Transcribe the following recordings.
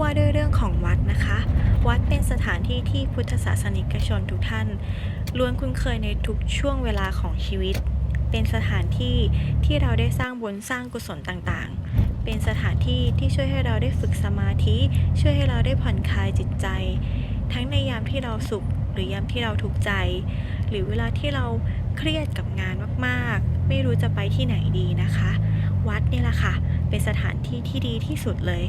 ว่าด้วยเรื่องของวัดนะคะ วัดเป็นสถานที่ที่พุทธศาสนิกชนทุกท่านล้วนคุ้นเคยในทุกช่วงเวลาของชีวิต เป็นสถานที่ที่เราได้สร้างบุญสร้างกุศลต่างๆ เป็นสถานที่ที่ช่วยให้เราได้ฝึกสมาธิ ช่วยให้เราได้ผ่อนคลายจิตใจ ทั้งในยามที่เราสุขหรือยามที่เราทุกข์ใจ หรือเวลาที่เราเครียดกับงานมากๆ ไม่รู้จะไปที่ไหนดีนะคะ วัดนี่แหละค่ะ เป็นสถานที่ที่ดีที่สุดเลย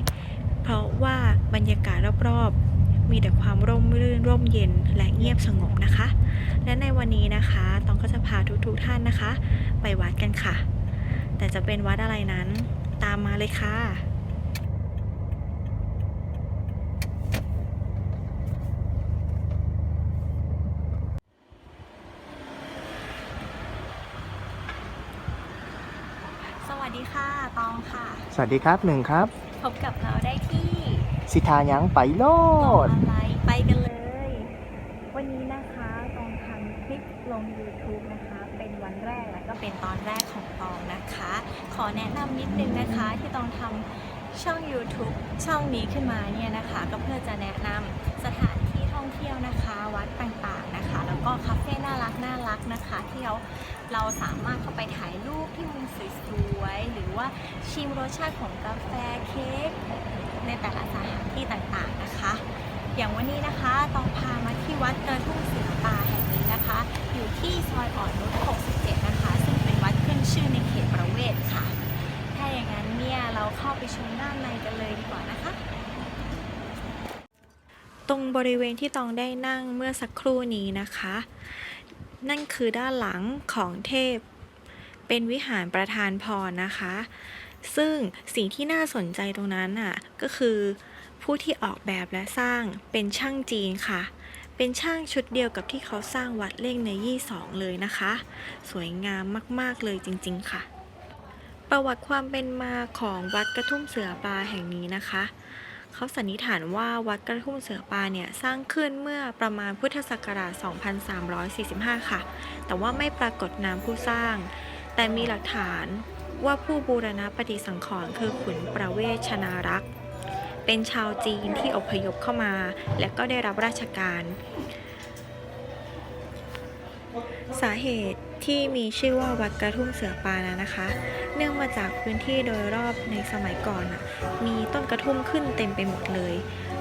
เพราะว่าบรรยากาศรอบๆ มีแต่ความร่มรื่นร่มเย็นและเงียบสงบนะคะ และในวันนี้นะคะตองก็จะพาทุกๆท่านนะคะ ไปวัดกันค่ะ แต่จะเป็นวัดอะไรนั้นตามมาเลยค่ะสวัสดีค่ะ ตองค่ะ สวัสดีครับหนึ่งครับ บกับเราได้ที่สิทายังไปโลรอดอะไรไปกันเลย วันนี้นะคะตองทำคลิปลง YouTube นะคะ เป็นวันแรกและก็เป็นตอนแรกของตองนะคะ ขอแนะนำนิดนึงนะคะที่ตองทำช่อง YouTube ช่องนี้ขึ้นมาเนี่ยนะคะ ก็เพื่อจะแนะนำสถานที่ท่องเที่ยวนะคะ วัดต่างๆนะคะ แล้วก็คาเฟ่น่ารักน่ารักนะคะ ที่เราเราสามารถเข้าไปถ่ายรูปที่มุมสวยๆห รือว่าชิมรสชาติของกาแฟเค้กในแต่ละสถานที่ต่างๆนะคะ อย่างวันนี้นะคะต้องพามาที่วัดกระทุ่งเสือป่าแห่งนี้นะคะ อยู่ที่ซอยอ่อนนุช67 นะคะ ซึ่งเป็นวัดขึ้นชื่อในเขตประเวศค่ะ ถ้าอย่างนั้นเนี่ยเราเข้าไปชมด้านในกันเลยดีกว่านะคะตรงบริเวณที่ตองได้นั่งเมื่อสักครู่นี้นะคะ นั่นคือด้านหลังของเทพ เป็นวิหารประธานพรนะคะ ซึ่งสิ่งที่น่าสนใจตรงนั้นน่ะก็คือผู้ที่ออกแบบและสร้างเป็นช่างจีนค่ะ เป็นช่างชุดเดียวกับที่เขาสร้างวัดเล่งในยี่สองเลยนะคะ สวยงามมาก ๆ เลยจริง ๆ ค่ะ ประวัติความเป็นมาของวัดกระทุ่มเสือปลาแห่งนี้นะคะเขาสันนิษฐานว่าวัดกระทุ่มเสือปลาเนี่ยสร้างขึ้นเมื่อประมาณพุทธศักราช 2345 ค่ะ แต่ว่าไม่ปรากฏนามผู้สร้าง แต่มีหลักฐานว่าผู้บูรณะปฏิสังขรณ์คือขุนประเวศชนารักษ์ เป็นชาวจีนที่อพยพเข้ามา และก็ได้รับราชการ สาเหตุที่มีชื่อว่าวัดกระทุ่มเสือปานะนะคะ เนื่องมาจากพื้นที่โดยรอบในสมัยก่อนน่ะมีต้นกระทุ่มขึ้นเต็มไปหมดเลย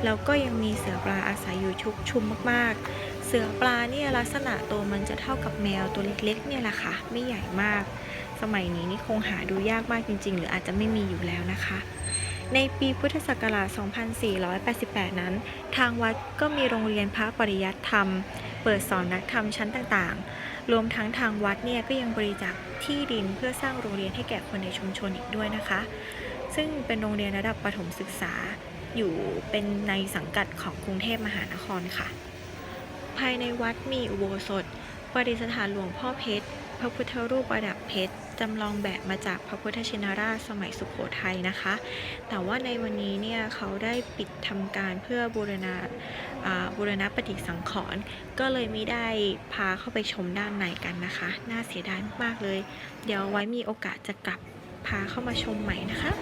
แล้วก็ยังมีเสือปลาอาศัยอยู่ชุกชุมมากๆ สือปลาเนี่ยลักษณะตัวมันจะเท่ากับแมวตัวเล็กๆเนี่ยแหละค่ะ ไม่ใหญ่มาก สมัยนี้นี่คงหาดูยากมากจริง ๆ หรืออาจจะไม่มีอยู่แล้วนะคะ ในปีพุทธศักราช 2488 นั้น ทางวัดก็มีโรงเรียนพระปริยัติธรรม เปิดสอนนักธรรมชั้นต่างๆ รวมทั้งทางวัดเนี่ยก็ยังบริจาคที่ดินเพื่อสร้างโรงเรียนให้แก่คนในชุมชนอีกด้วยนะคะ ซึ่งเป็นโรงเรียนระดับประถมศึกษาอยู่เป็นในสังกัดของกรุงเทพมหานครค่ะ ภายในวัดมีอุโบสถ ประดิษฐานหลวงพ่อเพชร พระพุทธรูปประดับเพชร จำลองแบบมาจากพระพุทธชินราชสมัยสุขโขทัยนะคะ แต่ว่าในวันนี้เนี่ยเขาได้ปิดทำการเพื่อบูรณาบูรณะปฏิสังขรณ์ ก็เลยไม่ได้พาเข้าไปชมด้านในกันนะคะ น่าเสียดายมากเลย เดี๋ยวไว้มีโอกาสจะกลับพาเข้ามาชมใหม่นะคะ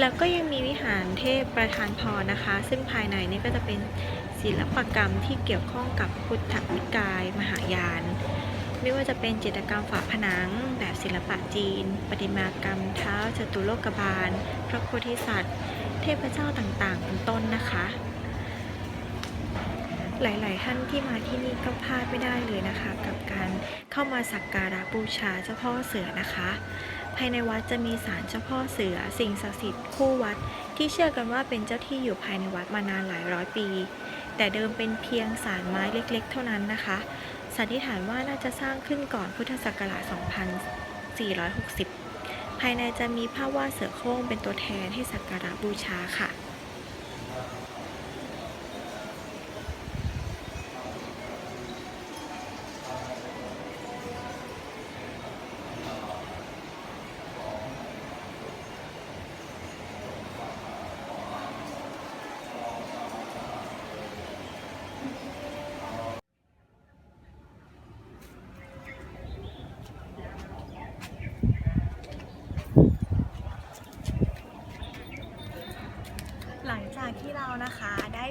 แล้วก็ยังมีวิหารเทพประธานพรนะคะ ซึ่งภายในนี่ก็จะเป็น ศิลปกรรมที่เกี่ยวข้องกับพุทธนิกาย มหายาน ไม่ว่าจะเป็นจิตรกรรมฝาผนัง แบบศิลปะจีน ประติมากรรมเท้าจตุโลกบาล พระโพธิสัตว์ เทพเจ้าต่างๆ เป็นต้นนะคะ หลาย ๆ ท่านที่มาที่นี่ก็พลาดไม่ได้เลยนะคะ กับการเข้ามาสักการะบูชาเจ้าพ่อเสือนะคะภายในวัดจะมีศาลเจ้าพ่อเสือ สิ่งศักดิ์สิทธิ์คู่วัด ที่เชื่อกันว่าเป็นเจ้าที่อยู่ภายในวัดมานานหลายร้อยปี แต่เดิมเป็นเพียงศาลไม้เล็ก ๆ เท่านั้นนะคะ สันนิษฐานว่าน่าจะสร้างขึ้นก่อนพุทธศักราช 2460 ภายในจะมีภาพวาดเสือโคร่งเป็นตัวแทนให้สักการะบูชาค่ะ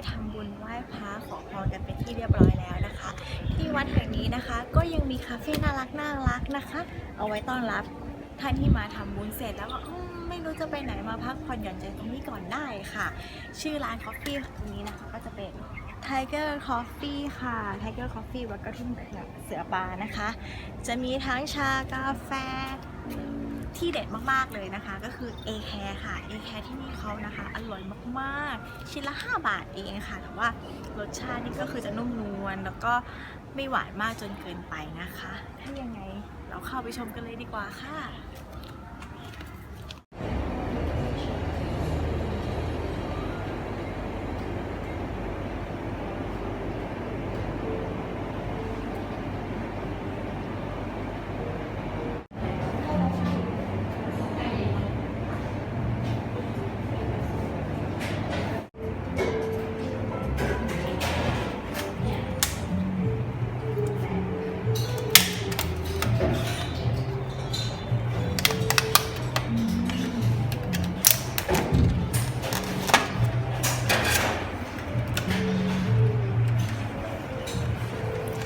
ทำบุญไหว้พระขอพรกันเป็นที่เรียบร้อยแล้วนะคะ ที่วัดแห่งนี้นะคะ ก็ยังมีคาเฟ่น่ารักน่ารักนะคะ เอาไว้ต้อนรับท่านที่มาทำบุญเสร็จแล้วก็ไม่รู้จะไปไหนมาพักผ่อนหย่อนใจตรงนี้ก่อนได้ค่ะ ชื่อร้านคอฟฟี่ตรงนี้นะคะก็จะเป็น Tiger Coffee ค่ะ Tiger Coffee วัดกระทุ่มเสือปลานะคะ จะมีทั้งชากาแฟ ที่เด็ดมากๆเลยนะคะ ก็คือ A Care ค่ะ A Care ที่นี่เขานะคะ อร่อยมากๆ ชิ้นละ 5 บาทเองค่ะ แต่ว่ารสชาตินี่ก็คือจะนุ่มนวลแล้วก็ไม่หวานมากจนเกินไปนะคะ ถ้ายังไงเราเข้าไปชมกันเลยดีกว่าค่ะ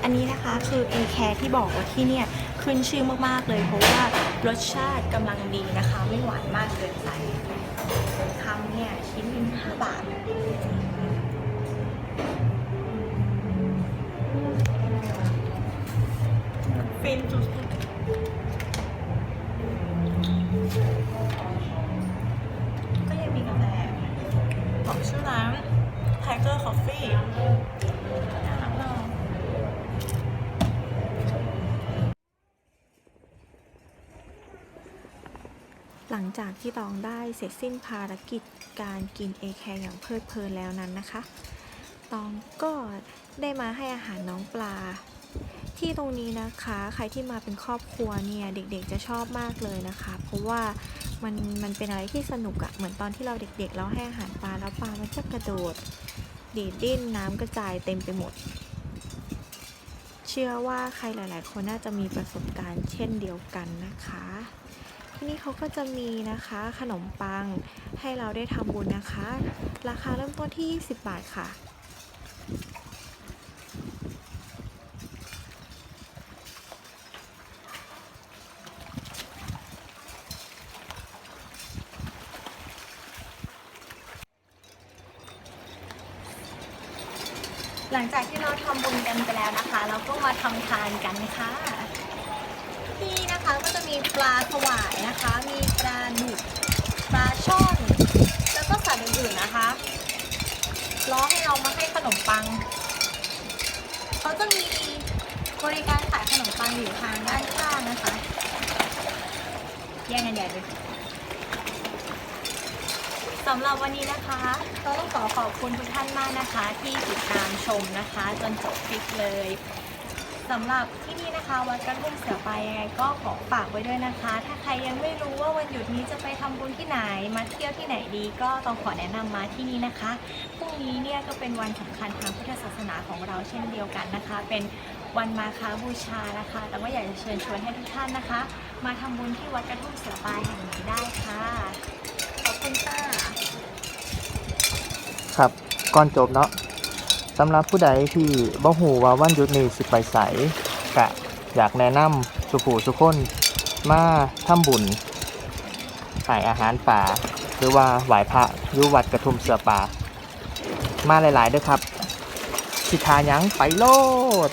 อันนี้นะคะคือ A Care ที่บอกว่าที่เนี่ยขึ้นชื่อมากๆเลยเพราะว่ารสชาติกำลังดีนะคะ ไม่หวานมากเกินไปคำเนี่ยชิ้นหนึง5บาท ลังจากที่ตองได้เสร็จสิ้นภารกิจการกินเอแคร์อย่างเพลิดเพลินแล้วนั้นนะคะ ตองก็ได้มาให้อาหารน้องปลา ที่ตรงนี้นะคะใครที่มาเป็นครอบครัวเนี่ยเด็กๆจะชอบมากเลยนะคะ เพราะว่ามันมันเป็นอะไรที่สนุกอะเหมือนตอนที่เราเด็กๆ เราให้อาหารปลาแล้วปลามันจะกระโดด ดีดดิ้นน้ำกระจายเต็มไปหมด เชื่อว่าใครหลายๆ คนน่าจะมีประสบการณ์เช่นเดียวกันนะคะ ที่นี่เขาก็จะมีนะคะขนมปังให้เราได้ทำบุญนะคะ ราคาเริ่มต้นที่ 20 บาทค่ะหลังจากที่เราทำบุญกันไปแล้วนะคะ เราก็มาทำทานกันค่ะ นะคะก็จะมีปลาสวายนะคะ มีปลาดุกปลาช่อนแล้วก็สัตว์อื่นๆนะคะล้อให้เรามาให้ขนมปังเขาจะมีบริการขายขนมปังอยู่ทางด้านข้างนะคะ แย่งกันใหญ่เลยสำหรับวันนี้นะคะก็ต้องขอขอบคุณทุกท่านมากนะคะ ที่ติดตามชมนะคะ จนจบคลิปเลย สำหรับที่นี่นะคะวัดกระทุ่มเสือไปยังไงก็ขอฝากไว้ด้วยนะคะ ถ้าใครยังไม่รู้ว่าวันหยุดนี้จะไปทำบุญที่ไหน มาเที่ยวที่ไหนดี ก็ต้องขอแนะนำมาที่นี่นะคะพรุ่งนี้เนี่ยก็เป็นวันสำคัญทางพุทธศาสนาของเราเช่นเดียวกันนะคะ เป็นวันมาคาบูชานะคะ แต่ว่าอยากจะเชิญชวนให้ทุกท่านนะคะ มาทำบุญที่วัดกระทุ่มเสือปายแห่งนี้ได้ค่ะขอบคุณค่ะครับก่อนจบเนาะ สำหรับผู้ใดที่บ่หูว่าวันหยุดนี้สิไปใสกะอยากแนะนำสุผูสุคนมาทำบุญขายอาหารป่า หรือว่าไหว้พระยู่วัดกระทุ่มเสือป่า มาหลายๆเด้อครับ สิทายังไปโลด